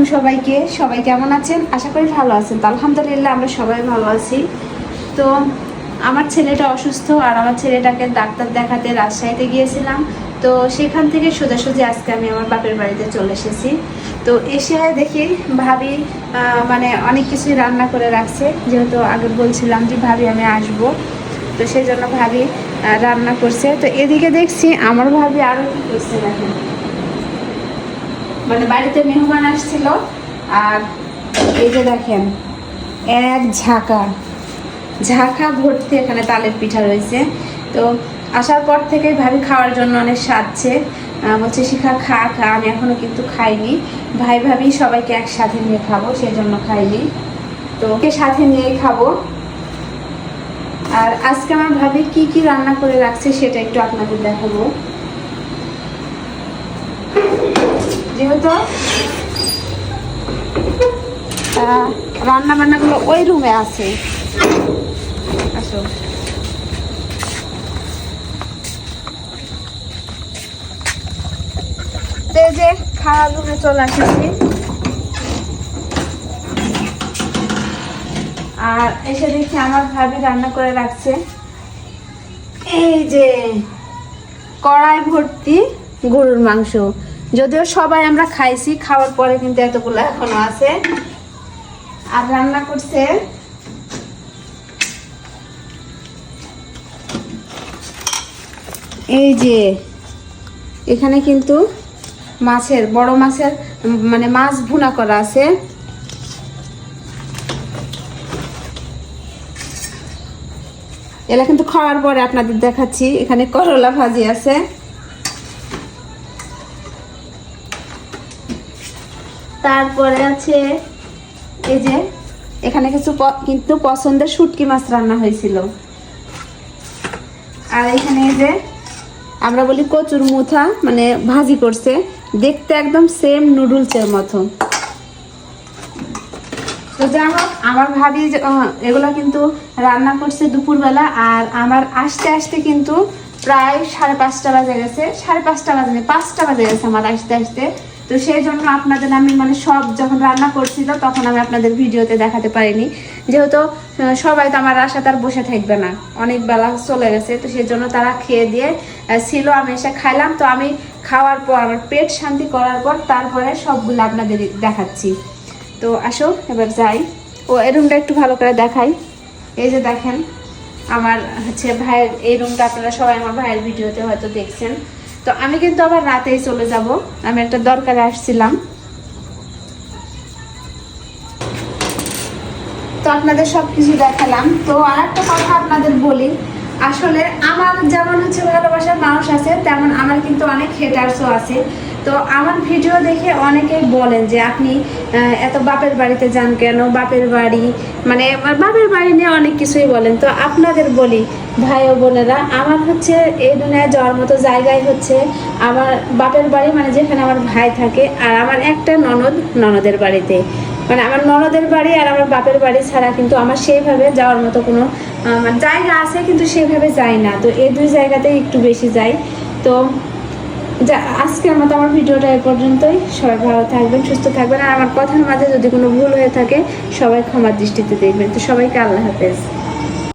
আলাইকুম সবাইকে। সবাই কেমন আছেন? আশা করি ভালো আছেন। তো আলহামদুলিল্লাহ আমরা সবাই ভালো আছি। তো আমার ছেলেটা অসুস্থ আর আমার ছেলেটাকে ডাক্তার দেখাতে রাজশাহীতে গিয়েছিলাম। তো সেখান থেকে সোজাসুজি আজকে আমি আমার বাপের বাড়িতে চলে এসেছি। তো এসে দেখি ভাবি মানে অনেক কিছুই রান্না করে রাখছে। যেহেতু আগে বলছিলাম যে ভাবি, আমি আসব। তো সেই জন্য ভাবি রান্না করছে। তো এদিকে দেখছি আমার ভাবি আরও কি করছে দেখেন। মানে বাড়িতে মেহমান আসছিল, আর এই যে দেখেন, এক ঝাঁকা ঝাঁকা ভর্তি এখানে তালের পিঠা রয়েছে। তো আসার পর থেকে ভাবি খাওয়ার জন্য অনেক সাজছে। বলছে, শিখা, খা খা। আমি এখনও কিন্তু খাইনি। ভাই ভাবি সবাইকে একসাথে নিয়ে খাব সেই জন্য খাইনি। তো ওকে সাথে নিয়ে খাব। আর আজকে আমার ভাবি কি কি রান্না করে রাখছে সেটা একটু আপনাদের দেখাবো। যেহেতু রান্না বান্নাগুলো ওই রুমে আছে। আসো। তো খাওয়া রুমে চলে আসেছি। আর এসে দেখি আমার ভাবি রান্না করে রাখছে। এই যে কড়াই ভর্তি গরুর মাংস। যদিও সবাই আমরা খাইছি, খাওয়ার পরে কিন্তু এতগুলো এখনও আছে। আর রান্না করছে এই যে, এখানে কিন্তু মাছের, বড় মাছের মানে মাছ ভুনা করা আছে। এলা কিন্তু খাওয়ার পরে আপনাদের দেখাচ্ছি, এখানে করলা ভাজি আছে। তারপরে আছে এই যে, এখানে কিছু কিন্তু পছন্দের শুটকি মাছ রান্না হয়েছিল। আর এখানে এই যে, আমরা বলি কচুর মুথা মানে ভাজি করছে। দেখতে একদম সেম নুডলসের মতো। তো যাই হোক, আমার ভাবি এগুলো কিন্তু রান্না করছে দুপুরবেলা, আর আমার আসতে আসতে কিন্তু প্রায় সাড়ে পাঁচটা বাজে গেছে, সাড়ে পাঁচটা বাজে পাঁচটা বাজে গেছে আমার আসতে আসতে। তো সেই জন্য আপনাদের আমি মানে সব যখন রান্না করছিল, তখন আমি আপনাদের ভিডিওতে দেখাতে পারিনি। যেহেতু সবাই তো আমার আশা তার বসে থাকবে না। অনেক বেলা চলে গেছে, তো সেই জন্য তারা খেয়ে দিয়ে ছিল, আমি এসে খাইলাম। তো আমি খাওয়ার পর, আমার পেট শান্তি করার পর, তারপরে সবগুলো আপনাদের দেখাচ্ছি। তো আসো, এবার যাই। ও, এই রুমটা একটু ভালো করে দেখাই। এই যে দেখেন, আমার হচ্ছে ভাইয়ের, এই রুমটা আপনারা সবাই আমার ভাইয়ের ভিডিওতে হয়তো দেখছেন। তো আমি কিন্তু আবার রাতেই চলে যাব। আমি একটা দরকারে আসছিলাম। তো আপনাদের সব কিছু দেখালাম। তো আর একটা কথা আপনাদের বলি। আসলে আমার যেমন হচ্ছে ভালোবাসার মানুষ আছে, তেমন আমার কিন্তু অনেক হেটার্সও আছে। তো আমার ভিডিও দেখে অনেকেই বলেন যে আপনি এত বাপের বাড়িতে যান কেন? বাপের বাড়ি মানে বাপের বাড়ি নিয়ে অনেক কিছুই বলেন। তো আপনাদের বলি, ভাই ও বোনেরা, আমার হচ্ছে এই দুনিয়ায় যাওয়ার মতো জায়গায় হচ্ছে আমার বাপের বাড়ি মানে যেখানে আমার ভাই থাকে, আর আমার একটা ননদ ননদের বাড়িতে। মানে আমার ননদের বাড়ি আর আমার বাপের বাড়ি ছাড়া কিন্তু আমার সেইভাবে যাওয়ার মতো কোনো জায়গা আছে, কিন্তু সেইভাবে যাই না। তো এই দুই জায়গাতেই একটু বেশি যাই। তো যা আজকের মতো আমার ভিডিওটা এ পর্যন্তই। সবাই ভালো থাকবেন, সুস্থ থাকবেন। আর আমার কথার মাঝে যদি কোনো ভুল হয়ে থাকে, সবাই ক্ষমার দৃষ্টিতে দেখবেন। তো সবাইকে আল্লাহ হাফেজ।